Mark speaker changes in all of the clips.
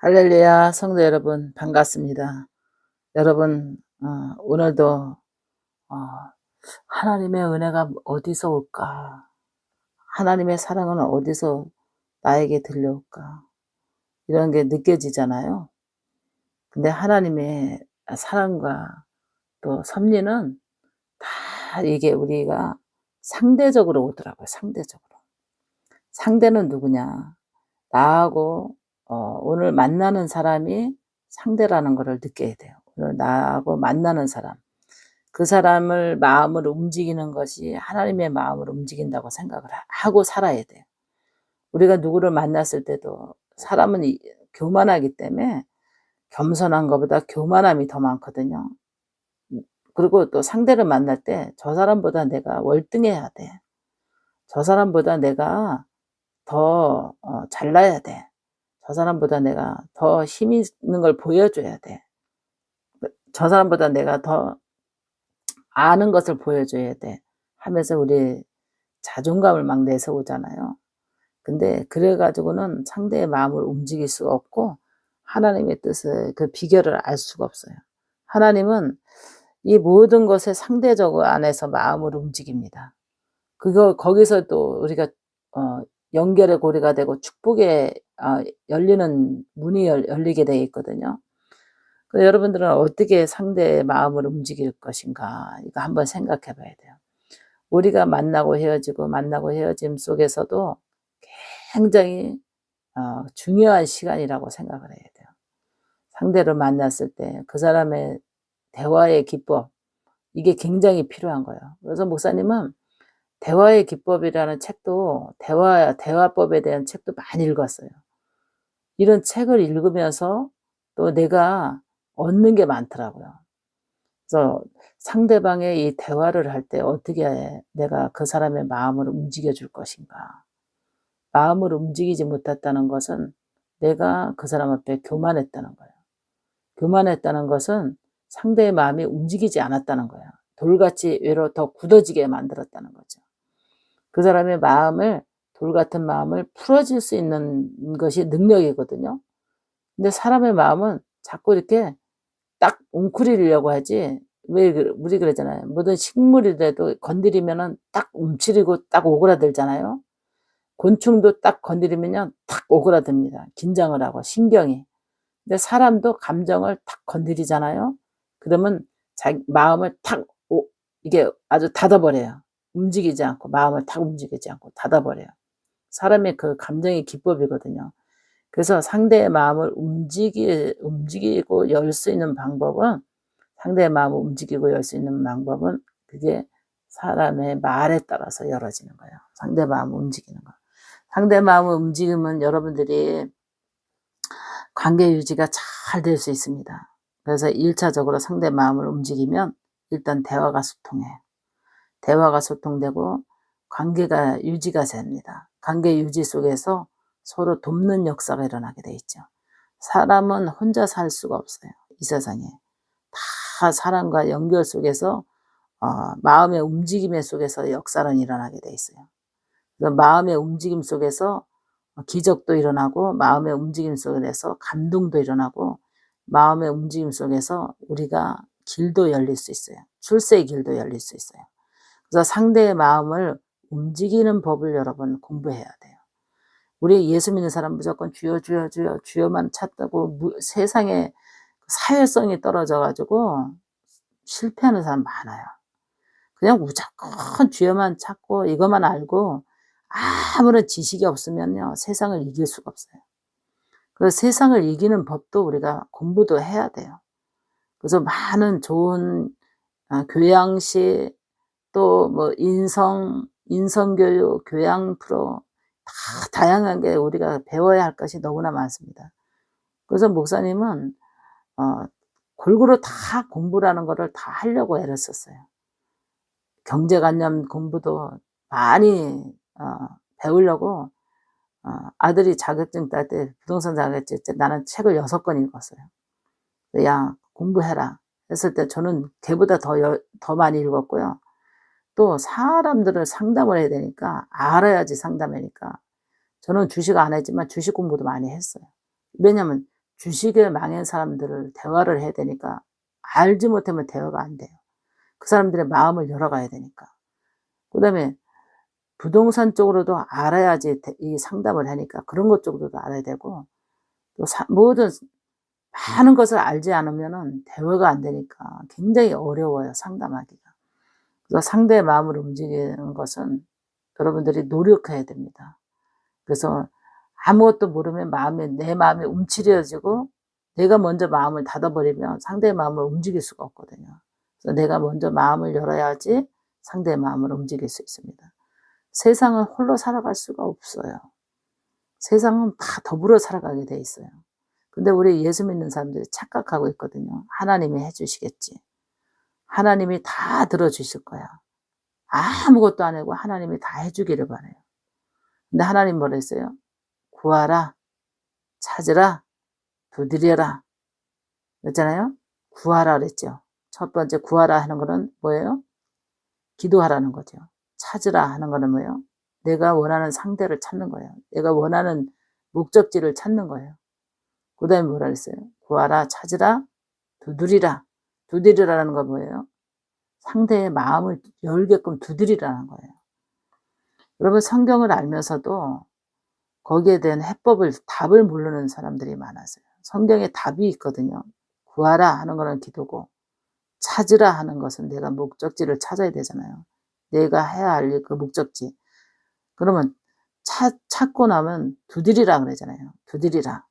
Speaker 1: 할렐루야, 성도 여러분, 반갑습니다. 여러분, 어, 오늘도, 어, 하나님의 은혜가 어디서 올까? 하나님의 사랑은 어디서 나에게 들려올까? 이런 게 느껴지잖아요. 근데 하나님의 사랑과 또 섭리는 다 이게 우리가 상대적으로 오더라고요, 상대적으로. 상대는 누구냐? 나하고 어, 오늘 만나는 사람이 상대라는 것을 느껴야 돼요. 오늘 나하고 만나는 사람. 그 사람을 마음을 움직이는 것이 하나님의 마음을 움직인다고 생각을 하고 살아야 돼요. 우리가 누구를 만났을 때도 사람은 교만하기 때문에 겸손한 것보다 교만함이 더 많거든요. 그리고 또 상대를 만날 때 저 사람보다 내가 월등해야 돼. 저 사람보다 내가 더 어, 잘나야 돼. 저 사람보다 내가 더 힘 있는 걸 보여줘야 돼. 저 사람보다 내가 더 아는 것을 보여줘야 돼. 하면서 우리 자존감을 막 내세우잖아요. 근데 그래가지고는 상대의 마음을 움직일 수가 없고 하나님의 뜻을 그 비결을 알 수가 없어요. 하나님은 이 모든 것에 상대적 안에서 마음을 움직입니다. 그거 거기서 또 우리가 어, 연결의 고리가 되고 축복의 어, 열리는 문이 열, 리게 되어 있거든요. 여러분들은 어떻게 상대의 마음을 움직일 것인가 이거 한번 생각해 봐야 돼요. 우리가 만나고 헤어지고 만나고 헤어짐 속에서도 굉장히 어, 중요한 시간이라고 생각을 해야 돼요. 상대를 만났을 때 그 사람의 대화의 기법 이게 굉장히 필요한 거예요. 그래서 목사님은 대화의 기법이라는 책도 대화 대화법에 대한 책도 많이 읽었어요. 이런 책을 읽으면서 또 내가 얻는 게 많더라고요. 그래서 상대방의 이 대화를 할 때 어떻게 내가 그 사람의 마음을 움직여 줄 것인가. 마음을 움직이지 못했다는 것은 내가 그 사람 앞에 교만했다는 거예요. 교만했다는 것은 상대의 마음이 움직이지 않았다는 거예요. 돌같이 외로 더 굳어지게 만들었다는 거죠. 그 사람의 마음을 돌 같은 마음을 풀어줄 수 있는 것이 능력이거든요. 근데 사람의 마음은 자꾸 이렇게 딱 웅크리려고 하지. 왜 우리 그러잖아요. 모든 식물이라도 건드리면은 딱 움츠리고 딱 오그라들잖아요. 곤충도 딱 건드리면요 탁 오그라듭니다. 긴장을 하고 신경이. 근데 사람도 감정을 탁 건드리잖아요. 그러면 자기 마음을 탁 오, 이게 아주 닫아버려요. 움직이지 않고 마음을 탁 움직이지 않고 닫아버려요. 사람의 그 감정의 기법이거든요. 그래서 상대의 마음을 움직이, 움직이고 열 수 있는 방법은 상대의 마음을 움직이고 열 수 있는 방법은 그게 사람의 말에 따라서 열어지는 거예요. 상대 마음을 움직이는 거. 상대 마음을 움직이면 여러분들이 관계 유지가 잘 될 수 있습니다. 그래서 1차적으로 상대 마음을 움직이면 일단 대화가 소통해요. 대화가 소통되고 관계가 유지가 됩니다. 관계 유지 속에서 서로 돕는 역사가 일어나게 돼 있죠. 사람은 혼자 살 수가 없어요. 이 세상에. 다 사람과 연결 속에서 어, 마음의 움직임 속에서 역사는 일어나게 돼 있어요. 마음의 움직임 속에서 기적도 일어나고 마음의 움직임 속에서 감동도 일어나고 마음의 움직임 속에서 우리가 길도 열릴 수 있어요. 출세의 길도 열릴 수 있어요. 그래서 상대의 마음을 움직이는 법을 여러분 공부해야 돼요. 우리 예수 믿는 사람 무조건 주여 주여 주여 주여만 찾다고 세상에 사회성이 떨어져 가지고 실패하는 사람 많아요. 그냥 무조건 주여만 찾고 이것만 알고 아무런 지식이 없으면요 세상을 이길 수가 없어요. 그래서 세상을 이기는 법도 우리가 공부도 해야 돼요. 그래서 많은 좋은 아, 교양시 또 뭐 인성, 인성교육, 교양 프로 다 다양하게 우리가 배워야 할 것이 너무나 많습니다. 그래서 목사님은 어, 골고루 다 공부라는 것을 다 하려고 애를 썼어요. 경제관념 공부도 많이 어, 배우려고 어, 아들이 자격증 딸 때 부동산 자격증 때 나는 책을 여섯 권 읽었어요. 야 공부해라 했을 때 저는 걔보다 더, 더 많이 읽었고요. 또 사람들을 상담을 해야 되니까 알아야지 상담하니까 저는 주식 안 했지만 주식 공부도 많이 했어요. 왜냐면 주식에 망한 사람들을 대화를 해야 되니까 알지 못하면 대화가 안 돼요. 그 사람들의 마음을 열어가야 되니까. 그 다음에 부동산 쪽으로도 알아야지 대- 이 상담을 하니까 그런 것 쪽으로도 알아야 되고 또 사- 모든 많은 것을 알지 않으면은 대화가 안 되니까 굉장히 어려워요 상담하기가. 그래서 상대의 마음을 움직이는 것은 여러분들이 노력해야 됩니다. 그래서 아무것도 모르면 마음에 내 마음이 움츠려지고 내가 먼저 마음을 닫아버리면 상대의 마음을 움직일 수가 없거든요. 그래서 내가 먼저 마음을 열어야지 상대의 마음을 움직일 수 있습니다. 세상은 홀로 살아갈 수가 없어요. 세상은 다 더불어 살아가게 돼 있어요. 근데 우리 예수 믿는 사람들이 착각하고 있거든요. 하나님이 해주시겠지. 하나님이 다 들어주실 거야. 아무것도 안 하고 하나님이 다 해주기를 바래요. 근데 하나님 뭐라 했어요? 구하라, 찾으라, 두드려라. 그랬잖아요? 구하라 그랬죠. 첫 번째 구하라 하는 거는 뭐예요? 기도하라는 거죠. 찾으라 하는 거는 뭐예요? 내가 원하는 상대를 찾는 거예요. 내가 원하는 목적지를 찾는 거예요. 그 다음에 뭐라 그랬어요? 구하라, 찾으라, 두드리라. 두드리라는 건 뭐예요? 상대의 마음을 열게끔 두드리라는 거예요. 여러분 성경을 알면서도 거기에 대한 해법을 답을 모르는 사람들이 많아서요. 성경에 답이 있거든요. 구하라 하는 거는 기도고 찾으라 하는 것은 내가 목적지를 찾아야 되잖아요. 내가 해야 할 그 목적지. 그러면 찾, 찾고 나면 두드리라 그러잖아요. 두드리라.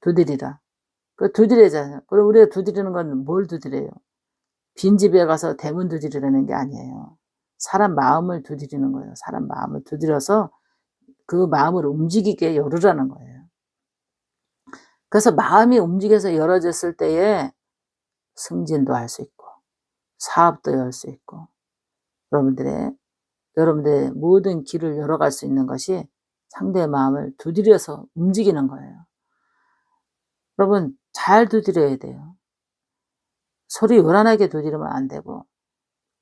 Speaker 1: 두드리라. 그 두드리잖아요. 그럼 우리가 두드리는 건 뭘 두드려요? 빈집에 가서 대문 두드리라는 게 아니에요. 사람 마음을 두드리는 거예요. 사람 마음을 두드려서 그 마음을 움직이게 열으라는 거예요. 그래서 마음이 움직여서 열어졌을 때에 승진도 할 수 있고, 사업도 열 수 있고, 여러분들의, 여러분들의 모든 길을 열어갈 수 있는 것이 상대의 마음을 두드려서 움직이는 거예요. 여러분, 잘 두드려야 돼요. 소리 요란하게 두드리면 안 되고,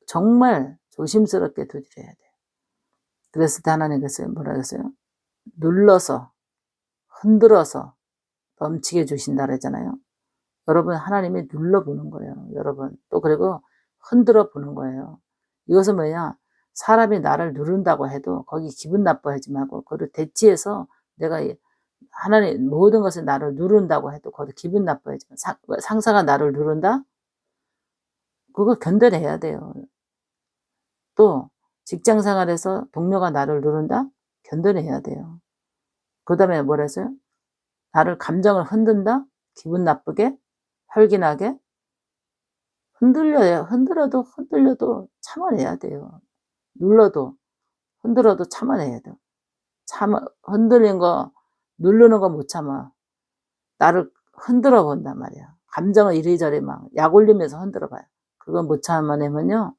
Speaker 1: 정말 조심스럽게 두드려야 돼요. 그랬을 때 하나님께서 뭐라 그랬어요? 눌러서, 흔들어서 넘치게 주신다 그랬잖아요. 여러분, 하나님이 눌러보는 거예요. 여러분. 또 그리고 흔들어 보는 거예요. 이것은 뭐냐? 사람이 나를 누른다고 해도 거기 기분 나빠하지 말고, 그를 대치해서 내가 하나님 모든 것을 나를 누른다고 해도 거기 기분. 상, 상사가 나를 누른다? 그거 견뎌내야 돼요. 또 직장 생활에서 동료가 나를 누른다? 견뎌내야 돼요. 그 다음에 뭐라 했어요? 나를 감정을 흔든다? 기분 나쁘게? 혈기나게? 흔들려요. 흔들어도 흔들려도 참아내야 돼요. 눌러도 흔들어도 참아내야 돼요. 참아, 흔들린 거, 누르는 거 못 참아. 나를 흔들어 본단 말이야. 감정을 이리저리 막 약 올리면서 흔들어 봐요. 그건 못 참아내면요.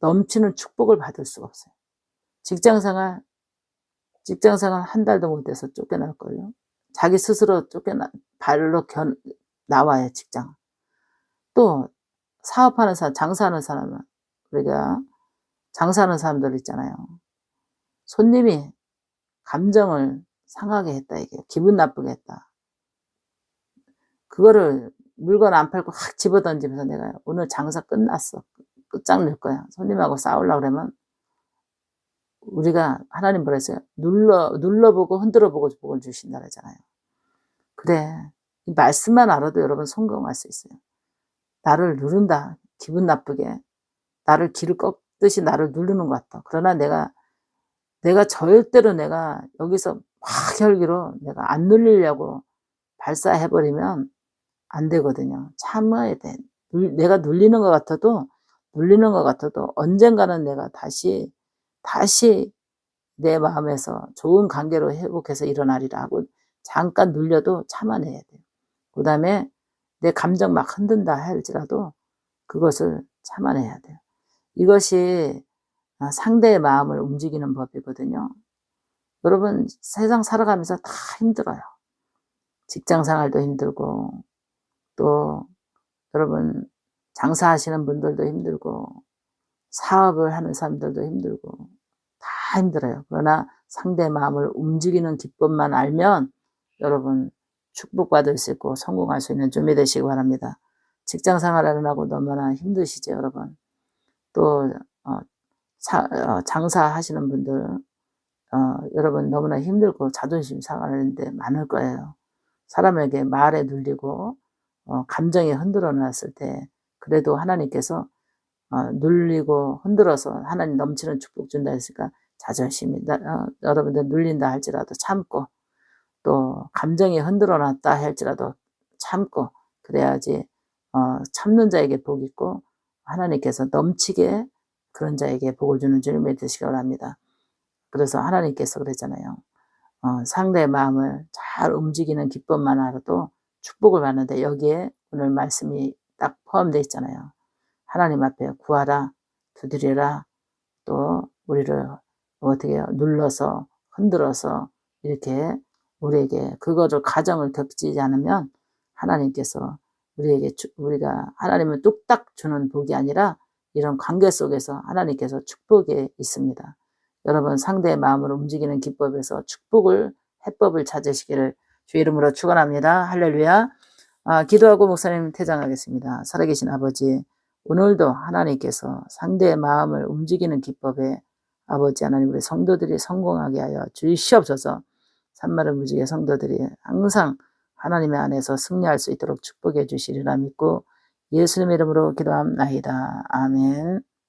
Speaker 1: 넘치는 축복을 받을 수가 없어요. 직장 생활, 직장 생활 한 달도 못 돼서 쫓겨날걸요. 자기 스스로 쫓겨나, 발로 견, 나와요, 직장. 또, 사업하는 사람, 장사하는 사람은, 우리가 장사하는 사람들 있잖아요. 손님이 감정을 상하게 했다, 이게. 기분 나쁘게 했다. 그거를 물건 안 팔고 확 집어 던지면서 내가 오늘 장사 끝났어. 끝장낼 거야. 손님하고 싸우려고 그러면 우리가 하나님 뭐라 했어요? 눌러, 눌러보고 흔들어보고 복을 주신다 그러잖아요. 그래. 이 말씀만 알아도 여러분 성공할 수 있어요. 나를 누른다. 기분 나쁘게. 나를 길을 꺾듯이 나를 누르는 것 같다. 그러나 내가, 내가 절대로 내가 여기서 막 혈기로 내가 안 눌리려고 발사해버리면 안 되거든요. 참아야 돼. 내가 눌리는 것 같아도, 눌리는 것 같아도 언젠가는 내가 다시, 다시 내 마음에서 좋은 관계로 회복해서 일어나리라 하고 잠깐 눌려도 참아내야 돼요. 그 다음에 내 감정 막 흔든다 할지라도 그것을 참아내야 돼요. 이것이 상대의 마음을 움직이는 법이거든요. 여러분, 세상 살아가면서 다 힘들어요. 직장 생활도 힘들고, 또, 여러분, 장사하시는 분들도 힘들고, 사업을 하는 사람들도 힘들고, 다 힘들어요. 그러나 상대 마음을 움직이는 기법만 알면 여러분 축복받을 수 있고 성공할 수 있는 준비 되시기 바랍니다. 직장 생활하느라고 너무나 힘드시죠, 여러분. 또 어, 사- 어, 장사하시는 분들 어, 여러분 너무나 힘들고 자존심 상하는데 많을 거예요. 사람에게 말에 눌리고 어, 감정이 흔들어 놨을 때 그래도 하나님께서 어, 눌리고 흔들어서 하나님 넘치는 축복 준다 했으니까 자존심이 나- 어, 여러분들 눌린다 할지라도 참고 또 감정이 흔들어 놨다 할지라도 참고 그래야지 어, 참는 자에게 복 있고 하나님께서 넘치게 그런 자에게 복을 주는 주님이 되시기 바랍니다. 그래서 하나님께서 그랬잖아요. 어, 상대의 마음을 잘 움직이는 기법만 알아도 축복을 받는데 여기에 오늘 말씀이 딱 포함되어 있잖아요. 하나님 앞에 구하라, 두드리라, 또 우리를 어떻게 해요? 눌러서 흔들어서 이렇게 우리에게 그거를 가정을 겹치지 않으면 하나님께서 우리에게 주- 우리가 하나님은 뚝딱 주는 복이 아니라 이런 관계 속에서 하나님께서 축복이 있습니다. 여러분 상대의 마음을 움직이는 기법에서 축복을 해법을 찾으시기를 주 이름으로 축원합니다. 할렐루야. 아, 기도하고 목사님 퇴장하겠습니다. 살아계신 아버지 오늘도 하나님께서 상대의 마음을 움직이는 기법에 아버지 하나님 우리 성도들이 성공하게 하여 주시옵소서. 산마를 무지개 성도들이 항상 하나님의 안에서 승리할 수 있도록 축복해 주시리라 믿고 예수님 이름으로 기도합나이다. 아멘.